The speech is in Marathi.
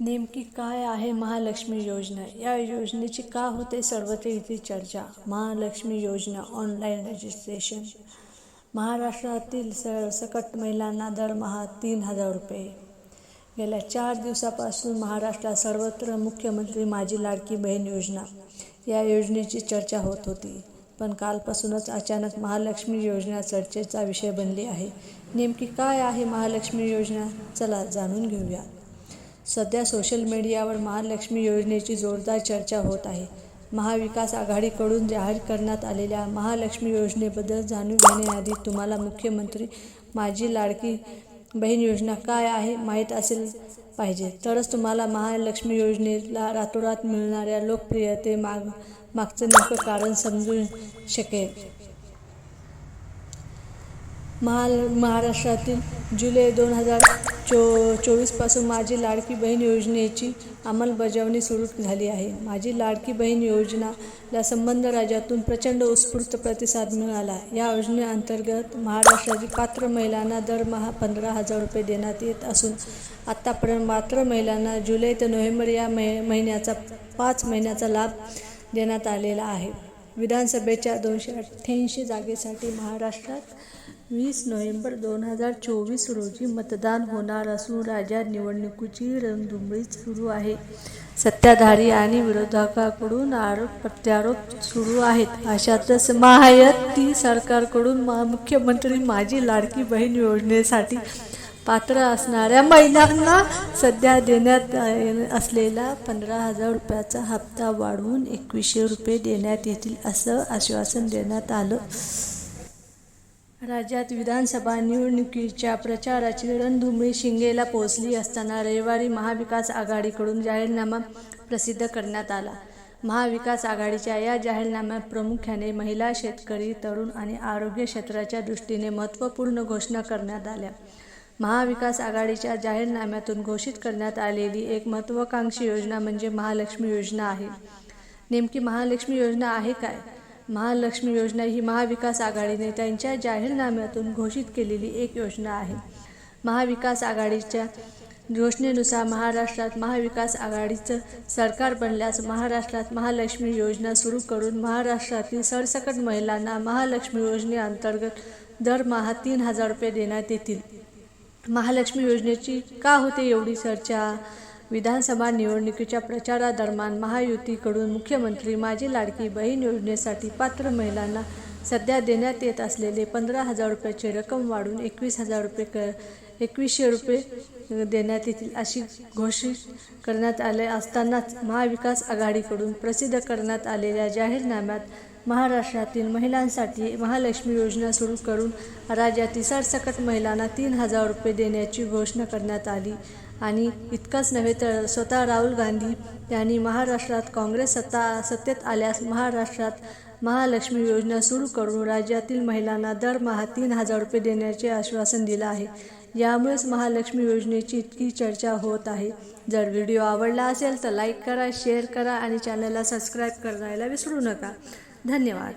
नेमकी काय आहे महालक्ष्मी योजना? या योजनेची का होते सर्वत्र इथे चर्चा? महालक्ष्मी योजना ऑनलाईन रजिस्ट्रेशन महाराष्ट्रातील सरसकट महिलांना दरमहा तीन हजार रुपये. गेल्या चार दिवसापासून महाराष्ट्रात सर्वत्र मुख्यमंत्री माझी लाडकी बहीण योजना. या योजनेची चर्चा होत होती. पण कालपासूनच अचानक महालक्ष्मी योजना चर्चेचा विषय बनली आहे. नेमकी काय आहे महालक्ष्मी योजना? चला जाणून घेऊया. सध्या सोशल मीडियावर महालक्ष्मी योजनेची जोरदार चर्चा होत आहे. महाविकास आघाडीकडून जाहीर करण्यात आलेल्या महालक्ष्मी योजनेबद्दल जाणून घेण्याआधी तुम्हाला मुख्यमंत्री माझी लाडकी बहीण योजना काय आहे माहीत असेल पाहिजे. तरच तुम्हाला महालक्ष्मी योजनेला रातोरात मिळणाऱ्या लोकप्रियते माग मागचं नेमकं कारण समजू शकेल. महाल महाराष्ट्रातील जुलै दोन हजार चो चोवीसपासून माझी लाडकी बहीण योजनेची अंमलबजावणी सुरू झाली आहे. माझी लाडकी बहीण योजनाला संबंध राज्यातून प्रचंड उत्स्फूर्त प्रतिसाद मिळाला. या योजनेअंतर्गत महाराष्ट्रातील पात्र महिलांना दरमहा पंधरा हजार रुपये देण्यात येत असून आत्तापर्यंत पात्र महिलांना जुलै ते नोव्हेंबर या मै महिन्याचा पाच महिन्याचा लाभ देण्यात आलेला आहे. विधानसभेच्या दोनशे अठ्ठ्याऐंशी जागेसाठी महाराष्ट्रात वीस नोव्हेंबर दोन हजार चोवीस रोजी मतदान होणार असून राज्यात निवडणुकीची रणधुमाळी सुरू आहे. सत्ताधारी आणि विरोधकाकडून आरोप प्रत्यारोप सुरू आहेत. अशातच महायुती सरकारकडून मुख्यमंत्री माझी लाडकी बहीण योजनेसाठी पात्र असणाऱ्या महिलांना सध्या देण्यात असलेला पंधरा हजार रुपयाचा हप्ता वाढवून एकवीसशे रुपये देण्यात येतील असं आश्वासन देण्यात आलं. राज्यात विधानसभा निवडणुकीच्या प्रचाराची रणधुमळी शिंगेला पोहोचली असताना रविवारी महाविकास आघाडीकडून जाहीरनामा प्रसिद्ध करण्यात आला. महाविकास आघाडीच्या या जाहीरनाम्यात प्रामुख्याने महिला शेतकरी तरुण आणि आरोग्य क्षेत्राच्या दृष्टीने महत्त्वपूर्ण घोषणा करण्यात आल्या. महाविकास आघाडीच्या जाहीरनाम्यातून घोषित करण्यात आलेली एक महत्त्वाकांक्षी योजना म्हणजे महालक्ष्मी योजना आहे. नेमकी महालक्ष्मी योजना आहे काय? महालक्ष्मी योजना ही महाविकास आघाडीने त्यांच्या जाहीरनाम्यातून घोषित केलेली एक योजना आहे. महाविकास आघाडीच्या योजनेनुसार महाराष्ट्रात महाविकास आघाडीचं सरकार बनल्यास महाराष्ट्रात महालक्ष्मी योजना सुरू करून महाराष्ट्रातील सरसकट महिलांना महालक्ष्मी योजनेअंतर्गत दरमहा तीन हजार रुपये देण्यात येतील. महालक्ष्मी योजनेची का होते एवढी चर्चा? विधानसभा निवडणुकीच्या प्रचारादरम्यान महायुतीकडून मुख्यमंत्री माझी लाडकी बहीण योजनेसाठी पात्र महिलांना सध्या देण्यात येत असलेले पंधरा हजार रुपयाची रक्कम वाढून एकवीस हजार रुपये क एकवीसशे रुपये देण्यात येतील अशी घोषित करण्यात आले असतानाच महाविकास आघाडीकडून प्रसिद्ध करण्यात आलेल्या जाहीरनाम्यात महाराष्ट्रातील महिलांसाठी महालक्ष्मी योजना सुरू करून राज्यातील सरसकट महिलांना तीन हजार रुपये देण्याची घोषणा करण्यात आली. आणि इतकंच नव्हे तर स्वतः राहुल गांधी यांनी महाराष्ट्रात काँग्रेस सत्ता सत्तेत आल्यास महाराष्ट्रात महालक्ष्मी योजना सुरू करून राज्यातील महिलांना दरमहा तीन हजार रुपये देण्याचे आश्वासन दिलं आहे. यामुळेच महालक्ष्मी योजनेची इतकी चर्चा होत आहे. जर व्हिडिओ आवडला असेल तर लाईक करा शेअर करा आणि चॅनलला सबस्क्राईब करायला विसरू नका. धन्यवाद.